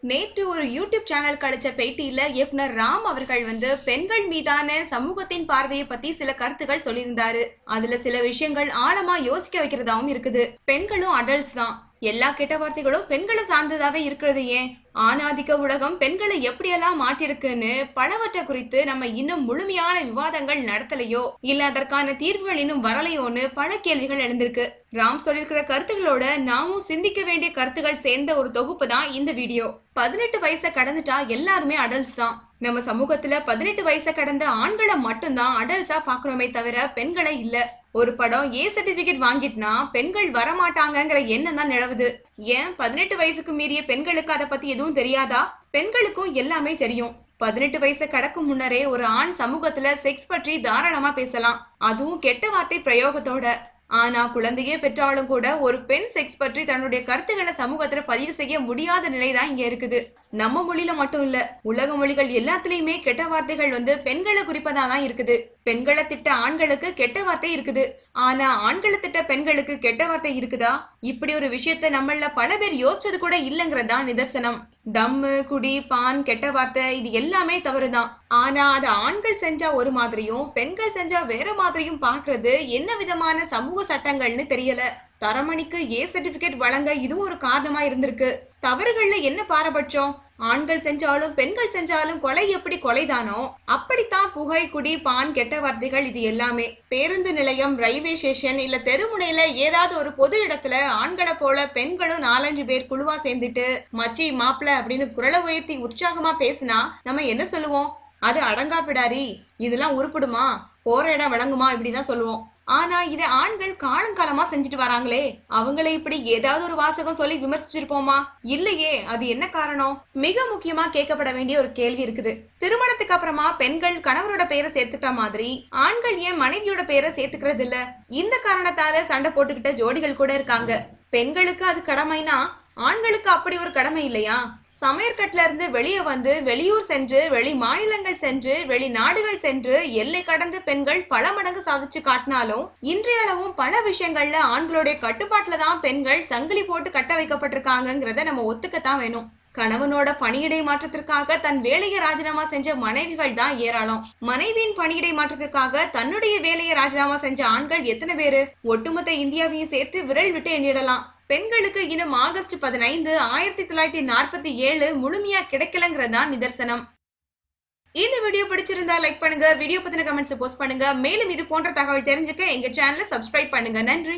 நேற்று ஒரு YouTube channel கிடைச்ச பேட்டியில இயக்குனர் ராம் அவர்கள் வந்து பெண்கள் மீதான சமூகத்தின் பார்வையை பத்தி சில கருத்துக்கள் சொல்லியிருந்தாரு. அதுல சில விஷயங்கள் ஆழமா யோசிக்க வைக்கிறதாவும் இருக்குது. பெண்களும் அடல்ட்ஸ் தான். எல்லா கெட்ட வார்த்தைகளும் பெண்களை சார்ந்ததாவே இருக்கிறது ஏன்? ஆணாதிக்க உலகம் பெண்களை எப்படியெல்லாம் மாற்றிருக்குன்னு பலவற்றை குறித்து நம்ம இன்னும் முழுமையான விவாதங்கள் நடத்தலையோ? இல்ல அதற்கான தீர்வுகள் இன்னும் வரலையோன்னு பல கேள்விகள் எழுந்திருக்கு. ராம் சொல்லியிருக்கிற கருத்துக்களோட நாமும் சிந்திக்க வேண்டிய கருத்துக்கள் சேர்ந்த ஒரு தொகுப்பு தான் இந்த வீடியோ. பதினெட்டு வயசை கடந்துட்டா எல்லாருமே அடல்ட்ஸ் தான். நம்ம சமூகத்துல பதினெட்டு வயசை கடந்த ஆண்களை மட்டும்தான் அடல்ஸா பாக்குறோமே தவிர பெண்களை இல்ல. ஒரு படம் ஏ சர்டிபிகேட் வாங்கிட்டுனா பெண்கள் வரமாட்டாங்கிற எண்ணம் தான் நிலவுது. ஏன்? பதினெட்டு வயசுக்கு மீறிய பெண்களுக்கு அதை பத்தி எதுவும் தெரியாதா? பெண்களுக்கும் எல்லாமே தெரியும். பதினெட்டு வயசு கடக்கும் முன்னரே ஒரு ஆண் சமூகத்துல செக்ஸ் பற்றி தாராளமா பேசலாம். அதுவும் கெட்ட வார்த்தை பிரயோகத்தோட. ஆனா குழந்தையே பெற்றாலும் கூட ஒரு பெண் செக்ஸ் பற்றி தன்னுடைய கருத்துக்களை சமூகத்துல பதிவு செய்ய முடியாத நிலை தான் இங்க இருக்குது. நம்ம மொழியில மட்டும் இல்ல உலக மொழிகள் எல்லாத்துலயுமே கெட்ட வார்த்தைகள் வந்து பெண்களை குறிப்பதா தான் இருக்குது. பெண்களை திட்ட ஆண்களுக்கு கெட்ட வார்த்தை இருக்குது. ஆனா ஆண்களை திட்ட பெண்களுக்கு கெட்ட வார்த்தை இருக்குதா? இப்படி ஒரு விஷயத்த நம்மள பல பேர் யோசிச்சது கூட இல்லைங்கிறதா நிதர்சனம். தம்மு குடி பான் கெட்ட வார்த்தை இது எல்லாமே தவறுதான். ஆனா அது ஆண்கள் செஞ்சா ஒரு மாதிரியும் பெண்கள் செஞ்சா வேற மாதிரியும் பாக்குறது என்ன விதமான சமூக சட்டங்கள்னு தெரியல. தரமணிக்கு ஏ சர்டிபிகேட் வழங்க இதுவும் ஒரு காரணமா இருந்திருக்கு. தவறுகள்ல என்ன பாரபட்சம்? ஆண்கள் செஞ்சாலும் பெண்கள் செஞ்சாலும் கொலை எப்படி கொலைதானோ அப்படித்தான் புகை குடி பான் கெட்ட வார்த்தைகள் இது எல்லாமே. பேருந்து நிலையம் ரயில்வே ஸ்டேஷன் இல்ல தெருமுனையில ஏதாவது ஒரு பொது இடத்துல ஆண்களை போல பெண்களும் நாலஞ்சு பேர் குழுவா சேர்ந்துட்டு மச்சி மாப்பிள அப்படின்னு குரலை உயர்த்தி உற்சாகமா பேசினா நம்ம என்ன சொல்லுவோம்? அது அடங்கா பிடாரி இதெல்லாம் உருப்படுமா? போற இடம் விளங்குமா? இப்படிதான் சொல்லுவோம். ஆனா இதை ஆண்கள் காலங்காலமா செஞ்சுட்டு வராங்களே. அவங்களை இப்படி ஏதாவது ஒரு வாசகம் சொல்லி விமர்சிச்சிருப்போமா? இல்லையே அது என்ன காரணம்? மிக முக்கியமா கேட்கப்பட வேண்டிய ஒரு கேள்வி இருக்குது. திருமணத்துக்கு அப்புறமா பெண்கள் கணவரோட பெயரை சேர்த்துக்கிற மாதிரி ஆண்கள் ஏன் மனைவியோட பெயரை சேர்த்துக்கிறது இல்ல? இந்த காரணத்தால சண்டை போட்டுக்கிட்ட ஜோடிகள் கூட இருக்காங்க. பெண்களுக்கு அது கடமைனா ஆண்களுக்கு அப்படி ஒரு கடமை இல்லையா? சமையற்கட்டில இருந்து வெளியே வந்து வெளியூர் சென்று வெளி மாநிலங்கள் சென்று வெளிநாடுகள் சென்று எல்லை கடந்து பெண்கள் பல மடங்கு சாதிச்சு காட்டினாலும் இன்றைய அளவும் பல விஷயங்கள்ல ஆண்களுடைய கட்டுப்பாட்டுல தான் பெண்கள் சங்கிலி போட்டு கட்ட வைக்கப்பட்டிருக்காங்கங்கிறத நம்ம ஒத்துக்கத்தான் வேணும். கணவனோட பணியிடை மாற்றத்திற்காக தன் வேலையை ராஜினாமா செஞ்ச மனைவிகள் தான் ஏராளம். மனைவியின் பணியிடை மாற்றத்திற்காக தன்னுடைய வேலையை ராஜினாமா செஞ்ச ஆண்கள் எத்தனை பேரு? ஒட்டுமொத்த இந்தியாவையும் சேர்த்து விரல் விட்டு எண்ணிடலாம். பெண்களுக்கு இன்னும் ஆகஸ்ட் பதினைந்து ஆயிரத்தி தொள்ளாயிரத்தி நாற்பத்தி ஏழு முழுமையா கிடைக்கலங்கிறதான் நிதர்சனம். இந்த வீடியோ பிடிச்சிருந்தா லைக் பண்ணுங்க வீடியோ பத்தின கமெண்ட்ஸ் போஸ்ட் பண்ணுங்க. மேலும் இது போன்ற தகவல் தெரிஞ்சுக்க எங்க சேனலை சப்ஸ்கிரைப் பண்ணுங்க. நன்றி.